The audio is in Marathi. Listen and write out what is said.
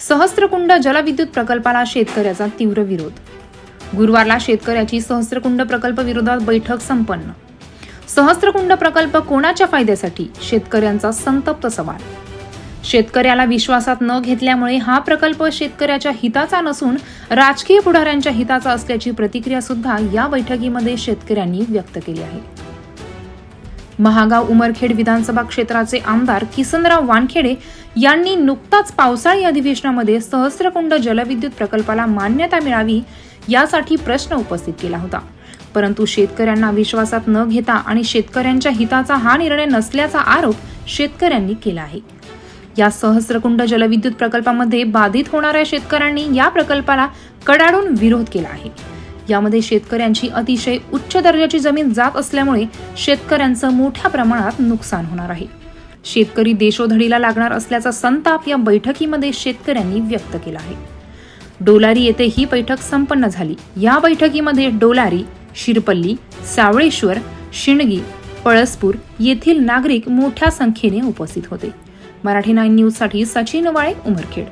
सहस्त्रकुंड जलविद्युत प्रकल्पाला शेतकऱ्याचा तीव्र विरोध. गुरुवारला शेतकऱ्याची सहस्त्रकुंड प्रकल्प विरोधात बैठक संपन्न. सहस्त्रकुंड प्रकल्प कोणाच्या फायद्यासाठी? शेतकऱ्यांचा संतप्त सवाल. शेतकऱ्याला विश्वासात न घेतल्यामुळे हा प्रकल्प शेतकऱ्याच्या हिताचा नसून राजकीय पुढाऱ्यांच्या हिताचा असल्याची प्रतिक्रिया सुद्धा या बैठकीमध्ये शेतकऱ्यांनी व्यक्त केली आहे. महागाव उमरखेड विधानसभा क्षेत्राचे आमदार किसनराव वानखेडे यांनी नुकताच पावसाळी अधिवेशनामध्ये सहस्रकुंड जलविद्युत प्रकल्पाला मान्यता मिळावी यासाठी प्रश्न उपस्थित केला होता. परंतु शेतकऱ्यांना विश्वासात न घेता आणि शेतकऱ्यांच्या हिताचा हा निर्णय नसल्याचा आरोप शेतकऱ्यांनी केला आहे. या सहस्रकुंड जलविद्युत प्रकल्पामध्ये बाधित होणाऱ्या शेतकऱ्यांनी या प्रकल्पाला कडाडून विरोध केला आहे. यामध्ये शेतकऱ्यांची अतिशय उच्च दर्जाची जमीन जात असल्यामुळे शेतकऱ्यांचं मोठ्या प्रमाणात नुकसान होणार आहे. शेतकरी देशोधडीला लागणार असल्याचा संताप या बैठकीमध्ये शेतकऱ्यांनी व्यक्त केला आहे. डोलारी येथे ही बैठक संपन्न झाली. या बैठकीमध्ये डोलारी शिरपल्ली सावळेश्वर शिणगी पळसपूर येथील नागरिक मोठ्या संख्येने उपस्थित होते. मराठी नाईन न्यूजसाठी सचिन वाळे उमरखेड.